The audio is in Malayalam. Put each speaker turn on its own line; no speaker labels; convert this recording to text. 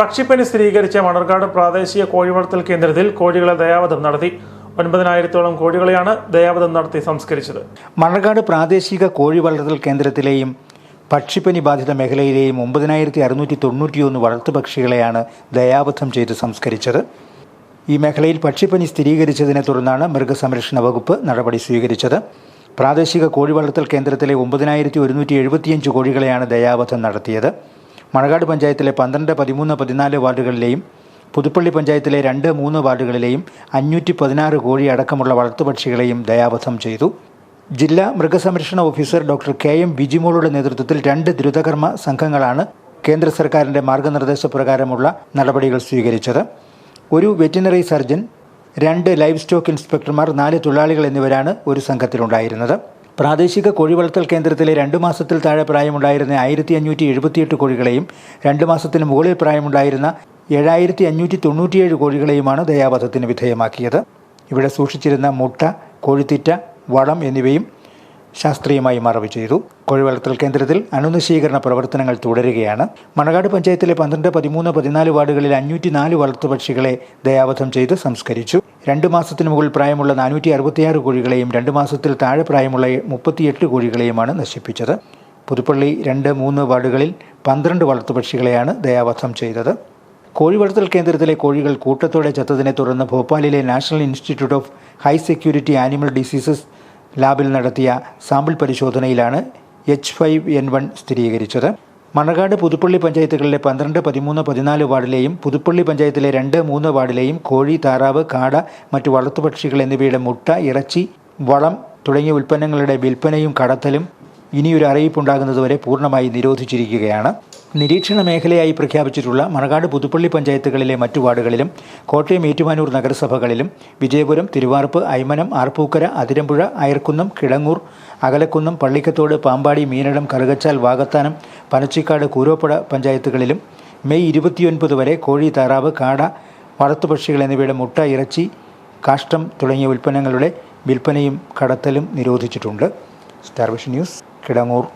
പക്ഷിപ്പനി സ്ഥിരീകരിച്ച മണർകാട് പ്രാദേശിക കോഴി വളർത്തൽ കേന്ദ്രത്തിൽ കോഴികളെ ദയാവധം നടത്തി. ഒൻപതിനായിരത്തോളം കോഴികളെയാണ് ദയാവധം നടത്തി സംസ്കരിച്ചത്.
മണർകാട് പ്രാദേശിക കോഴി വളർത്തൽ കേന്ദ്രത്തിലെയും പക്ഷിപ്പനി ബാധിത മേഖലയിലെയും ഒമ്പതിനായിരത്തി അറുന്നൂറ്റി തൊണ്ണൂറ്റിയൊന്ന് വളർത്തുപക്ഷികളെയാണ് ദയാവധം ചെയ്ത് സംസ്കരിച്ചത്. ഈ മേഖലയിൽ പക്ഷിപ്പനി സ്ഥിരീകരിച്ചതിനെ തുടർന്നാണ് മൃഗസംരക്ഷണ വകുപ്പ് നടപടി സ്വീകരിച്ചത്. പ്രാദേശിക കോഴി വളർത്തൽ കേന്ദ്രത്തിലെ ഒമ്പതിനായിരത്തി ഒരുന്നൂറ്റി എഴുപത്തിയഞ്ച് കോഴികളെയാണ് ദയാവധം നടത്തിയത്. മണകാട് പഞ്ചായത്തിലെ പന്ത്രണ്ട് പതിമൂന്ന് പതിനാല് വാർഡുകളിലെയും പുതുപ്പള്ളി പഞ്ചായത്തിലെ രണ്ട് മൂന്ന് വാർഡുകളിലെയും അഞ്ഞൂറ്റി പതിനാറ് കോഴി അടക്കമുള്ള വളർത്തുപക്ഷികളെയും ദയാവധം ചെയ്തു. ജില്ലാ മൃഗസംരക്ഷണ ഓഫീസർ ഡോക്ടർ കെ എം ബിജിമോളുടെ നേതൃത്വത്തിൽ രണ്ട് ദ്രുതകർമ്മ സംഘങ്ങളാണ് കേന്ദ്ര സർക്കാരിന്റെ മാർഗനിർദ്ദേശപ്രകാരമുള്ള നടപടികൾ സ്വീകരിച്ചത്. ഒരു വെറ്റിനറി സർജൻ രണ്ട് ലൈഫ് സ്റ്റോക്ക് ഇൻസ്പെക്ടർമാർ നാല് തൊഴിലാളികൾ എന്നിവരാണ് ഒരു സംഘത്തിലുണ്ടായിരുന്നത്. പ്രാദേശിക കോഴി വളർത്തൽ കേന്ദ്രത്തിലെ രണ്ട് മാസത്തിൽ താഴെ പ്രായമുണ്ടായിരുന്ന ആയിരത്തി അഞ്ഞൂറ്റി എഴുപത്തിയെട്ട് കോഴികളെയും രണ്ട് മാസത്തിന് മുകളിൽ പ്രായമുണ്ടായിരുന്ന ഏഴായിരത്തി അഞ്ഞൂറ്റി തൊണ്ണൂറ്റിയേഴ് കോഴികളെയുമാണ് ദയാവധത്തിന് വിധേയമാക്കിയത്. ഇവിടെ സൂക്ഷിച്ചിരുന്ന മുട്ട കോഴിത്തീറ്റ വളം എന്നിവയും ശാസ്ത്രീയമായി മറവ് ചെയ്തു. കോഴിവളർത്തൽ കേന്ദ്രത്തിൽ അണുനശീകരണ പ്രവർത്തനങ്ങൾ തുടരുകയാണ്. മണകാട് പഞ്ചായത്തിലെ പന്ത്രണ്ട് പതിമൂന്ന് പതിനാല് വാർഡുകളിൽ അഞ്ഞൂറ്റി നാല് വളർത്തുപക്ഷികളെ ദയാവധം ചെയ്ത് സംസ്കരിച്ചു. രണ്ട് മാസത്തിന് മുകളിൽ പ്രായമുള്ള നാനൂറ്റി അറുപത്തിയാറ് കോഴികളെയും രണ്ട് മാസത്തിൽ താഴെ പ്രായമുള്ള മുപ്പത്തിയെട്ട് കോഴികളെയുമാണ് നശിപ്പിച്ചത്. പുതുപ്പള്ളി രണ്ട് മൂന്ന് വാർഡുകളിൽ പന്ത്രണ്ട് വളർത്തുപക്ഷികളെയാണ് ദയാവധം ചെയ്തത്. കോഴി വളർത്തൽ കേന്ദ്രത്തിലെ കോഴികൾ കൂട്ടത്തോടെ ചത്തതിനെ തുടർന്ന് ഭോപ്പാലിലെ national institute of high security animal diseases ലാബിൽ നടത്തിയ സാമ്പിൾ പരിശോധനയിലാണ് എച്ച് ഫൈവ് എൻ വൺ സ്ഥിരീകരിച്ചത്. മണകാട് പുതുപ്പള്ളി പഞ്ചായത്തുകളിലെ പന്ത്രണ്ട് പതിമൂന്ന് പതിനാല് വാർഡിലെയും പുതുപ്പള്ളി പഞ്ചായത്തിലെ രണ്ട് മൂന്ന് വാർഡിലെയും കോഴി താറാവ് കാട മറ്റു വളർത്തുപക്ഷികൾ എന്നിവയുടെ മുട്ട ഇറച്ചി വളം തുടങ്ങിയ ഉൽപ്പന്നങ്ങളുടെ വിൽപ്പനയും കടത്തലും ഇനിയൊരു അറിയിപ്പുണ്ടാകുന്നതുവരെ പൂർണമായി നിരോധിച്ചിരിക്കുകയാണ്. നിരീക്ഷണ മേഖലയായി പ്രഖ്യാപിച്ചിട്ടുള്ള മണകാട് പുതുപ്പള്ളി പഞ്ചായത്തുകളിലെ മറ്റു വാർഡുകളിലും കോട്ടയം ഏറ്റുമാനൂർ നഗരസഭകളിലും വിജയപുരം തിരുവാർപ്പ് ഐമനം ആർപ്പൂക്കര അതിരമ്പുഴ അയർക്കുന്നം കിളങ്ങൂർ അകലക്കുന്നം പള്ളിക്കത്തോട് പാമ്പാടി മീനടം കറുകച്ചാൽ വാകത്താനം പനച്ചിക്കാട് കൂരോപ്പുഴ പഞ്ചായത്തുകളിലും മെയ് ഇരുപത്തിയൊൻപത് വരെ കോഴി താറാവ് കാട വളർത്തുപക്ഷികൾ എന്നിവയുടെ മുട്ട ഇറച്ചി കാഷ്ടം തുടങ്ങിയ ഉൽപ്പന്നങ്ങളുടെ വിൽപ്പനയും കടത്തലും നിരോധിച്ചിട്ടുണ്ട്. Starvision news Kidangoor.